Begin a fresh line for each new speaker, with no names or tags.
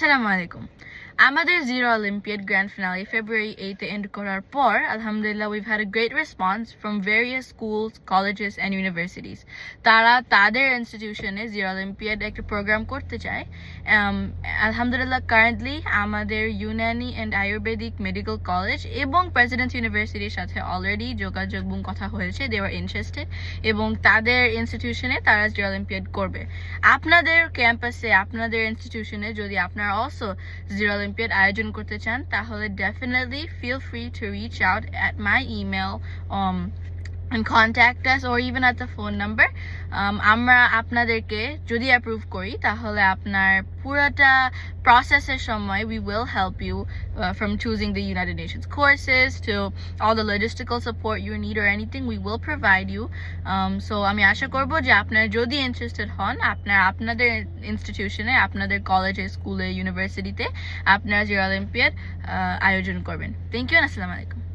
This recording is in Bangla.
আসসালামু আলাইকুম আমাদের zero olympiad grand finale February এইতে এন্ড করার পর আলহামদুলিল্লাহ we've had a great response from various schools colleges and universities. তারা তাদের ইনস্টিটিউশনে জিরো অলিম্পিয়াড একটা প্রোগ্রাম করতে চায়। Um, আলহামদুলিল্লাহ কারেন্টলি আমাদের Unani and Ayurvedic medical college এবং প্রেসিডেন্ট ইউনিভার্সিটির সাথে অলরেডি যোগাযোগ এবং কথা হয়েছে দে আর ইন্টারেস্টেড এবং তাদের ইনস্টিটিউশনে তারা জিরো অলিম্পিয়াড করবে। আপনাদের ক্যাম্পাসে আপনাদের ইনস্টিটিউশনে যদি আপনারা also zero অলিম্পিয়াড আয়োজন করতে চান তাহলে definitely feel free to reach out at my email and contact us or even at the phone number um, আমরা আপনাদেরকে যদি অ্যাপ্রুভ করি তাহলে আপনার পুরোটা প্রসেসের সময় we will help you uh, from choosing the United Nations courses to all the logistical support you need or anything we will provide you um, so আমি আশা করব যে আপনারা যদি ইন্টারেস্টেড হন আপনারা আপনাদের ইনস্টিটিউশনে আপনাদের কলেজে স্কুলে ইউনিভার্সিটিতে আপনারা জিরো অলিম্পিয়াড আয়োজন করবেন থ্যাংক ইউ আসসালামু আলাইকুম